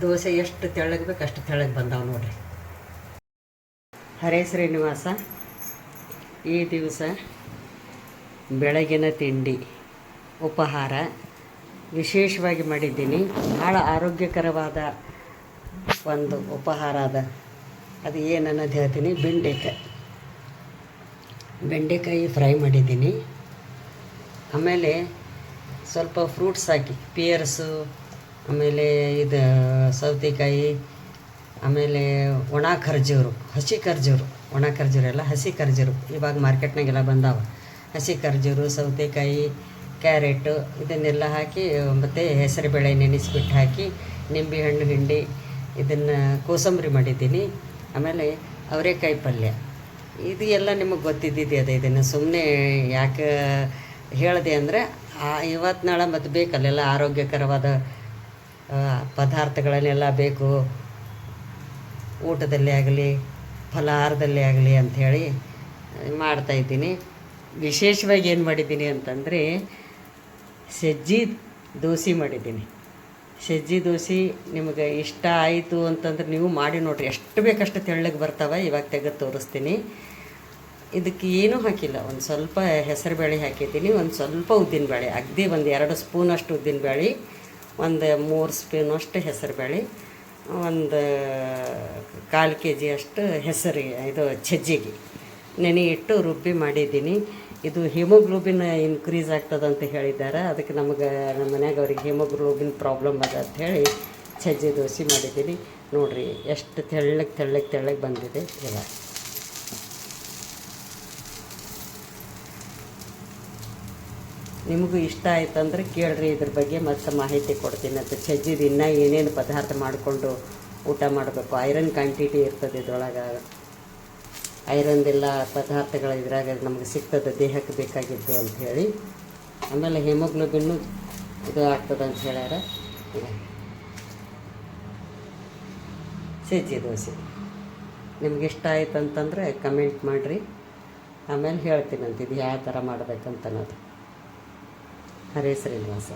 ದೋಸೆ ಎಷ್ಟು ತೆಳ್ಳಗೆ ಬೇಕು ಅಷ್ಟು ತೆಳ್ಳಗೆ ಬಂದಾವ ನೋಡ್ರಿ. ಹರೇ ಶ್ರೀನಿವಾಸ, ಈ ದಿವಸ ಬೆಳಗಿನ ತಿಂಡಿ, ಉಪಹಾರ ವಿಶೇಷವಾಗಿ ಮಾಡಿದ್ದೀನಿ. ಭಾಳ ಆರೋಗ್ಯಕರವಾದ ಒಂದು ಉಪಹಾರ ಅದ. ಅದು ಏನನ್ನೋದು ಹೇಳ್ತೀನಿ. ಬೆಂಡೆಕಾಯಿ. ಬೆಂಡೆಕಾಯಿ ಫ್ರೈ ಮಾಡಿದ್ದೀನಿ. ಆಮೇಲೆ ಸ್ವಲ್ಪ ಫ್ರೂಟ್ಸ್ ಹಾಕಿ, ಪಿಯರ್ಸು ಆಮೇಲೆ ಇದು ಸೌತೆಕಾಯಿ, ಆಮೇಲೆ ಒಣ ಖರ್ಜೂರು ಹಸಿ ಖರ್ಜೂರು ಒಣ ಖರ್ಜೂರು ಎಲ್ಲ ಹಸಿ ಖರ್ಜೂರು ಇವಾಗ ಮಾರ್ಕೆಟ್ನಾಗೆಲ್ಲ ಬಂದಾವ. ಹಸಿ ಖರ್ಜೂರು ಸೌತೆಕಾಯಿ, ಕ್ಯಾರೆಟು ಇದನ್ನೆಲ್ಲ ಹಾಕಿ, ಮತ್ತು ಹೆಸರುಬೇಳೆ ನೆನೆಸ್ಬಿಟ್ಟು ಹಾಕಿ, ನಿಂಬೆ ಹಣ್ಣು, ಹಿಂಡಿ ಇದನ್ನು ಕೋಸಂಬರಿ ಮಾಡಿದ್ದೀನಿ. ಆಮೇಲೆ ಅವರೆಕಾಯಿ ಪಲ್ಯ. ಇದು ಎಲ್ಲ ನಿಮಗೆ ಗೊತ್ತಿದ್ದಿದೆ ಅದೇ ಇದನ್ನು? ಸುಮ್ಮನೆ ಯಾಕೆ ಹೇಳಿದೆ ಅಂದರೆ ಇವತ್ತು ನಾಳೆ ಮತ್ತು ಬೇಕಲ್ಲೆಲ್ಲ ಆರೋಗ್ಯಕರವಾದ ಪದಾರ್ಥಗಳನ್ನೆಲ್ಲ ಬೇಕು. ಊಟದಲ್ಲಿ ಆಗಲಿ, ಫಲಹಾರದಲ್ಲಿ ಆಗಲಿ ಅಂಥೇಳಿ ಮಾಡ್ತಾಯಿದ್ದೀನಿ ವಿಶೇಷವಾಗಿ ಏನು ಮಾಡಿದ್ದೀನಿ ಅಂತಂದರೆ, ಸಜ್ಜಿ ದೋಸೆ ಮಾಡಿದ್ದೀನಿ. ಸಜ್ಜಿ ದೋಸೆ ನಿಮಗೆ ಇಷ್ಟ ಆಯಿತು ಅಂತಂದ್ರೆ ನೀವು ಮಾಡಿ ನೋಡಿರಿ. ಎಷ್ಟು ಬೇಕಷ್ಟು ತೆಳ್ಳಗೆ ಬರ್ತಾವೆ, ಇವಾಗ ತೆಗೆದು ತೋರಿಸ್ತೀನಿ. ಇದಕ್ಕೆ ಏನೂ ಹಾಕಿಲ್ಲ. ಒಂದು ಸ್ವಲ್ಪ ಹೆಸರುಬೇಳೆ ಹಾಕಿದ್ದೀನಿ, ಒಂದು ಸ್ವಲ್ಪ ಉದ್ದಿನಬೇಳೆ. ಅಗದಿ ಒಂದು ಎರಡು ಸ್ಪೂನಷ್ಟು ಉದ್ದಿನಬೇಳೆ. ಒಂದು ಮೂರು ಸ್ಪೂನಷ್ಟು ಹೆಸರುಬೇಳೆ ಒಂದು ಕಾಲು ಕೆ ಜಿ ಅಷ್ಟು ಹೆಸರಿಗೆ ಇದು ಸಜ್ಜಿಗೆ ನೆನೆ ಇಟ್ಟು ರುಬ್ಬಿ ಮಾಡಿದ್ದೀನಿ. ಇದು ಹಿಮೋಗ್ಲೋಬಿನ್ ಇನ್ಕ್ರೀಸ್ ಆಗ್ತದಂತ ಹೇಳಿದ್ದಾರೆ. ಅದಕ್ಕೆ ನಮಗೆ, ನಮ್ಮ ಮನ್ಯಾಗ ಅವ್ರಿಗೆ ಹಿಮೋಗ್ಲೋಬಿನ್ ಪ್ರಾಬ್ಲಮ್ ಅದ ಅಂತ ಹೇಳಿ ಸಜ್ಜೆ ದೋಸೆ ಮಾಡಿದ್ದೀನಿ. ನೋಡಿರಿ, ಎಷ್ಟು ತೆಳ್ಳಗೆ ತೆಳ್ಳಗೆ ತೆಳ್ಳಗೆ ಬಂದಿದೆ ಇವಾಗ. ನಿಮಗೂ ಇಷ್ಟ ಆಯ್ತಂದ್ರೆ ಕೇಳ್ರಿ ಇದ್ರ ಬಗ್ಗೆ ಮತ್ತೆ ಮಾಹಿತಿ ಕೊಡ್ತೀನಿ. ಅಂತ ಚಜ್ಜಿ ದಿನ ಏನೇನು ಪದಾರ್ಥ ಮಾಡಿಕೊಂಡು ಊಟ ಮಾಡಬೇಕು. ಐರನ್ ಕ್ವಾಂಟಿಟಿ ಇರ್ತದೆ ಇದ್ರೊಳಗೆ. ಐರನ್ದೆಲ್ಲ ಪದಾರ್ಥಗಳು ಇದ್ರಾಗ ನಮಗೆ ಸಿಗ್ತದೆ, ದೇಹಕ್ಕೆ ಬೇಕಾಗಿದ್ದು ಹೇಳಿ. ಆಮೇಲೆ ಹಿಮೋಗ್ಲೋಬಿನ್ ಇದು ಆಗ್ತದೆ ಅಂತ ಹೇಳ್ಯಾರ. ಸಜ್ಜಿ ದೋಸೆ. ನಿಮ್ಗೆ ಇಷ್ಟ ಆಯ್ತು ಅಂತಂದರೆ ಕಮೆಂಟ್ ಮಾಡಿರಿ. ಆಮೇಲೆ ಹೇಳ್ತೀನಂತ ಇದು ಯಾವ ಥರ ಮಾಡ್ಬೇಕಂತ ಅನ್ನೋದು カレーサレます。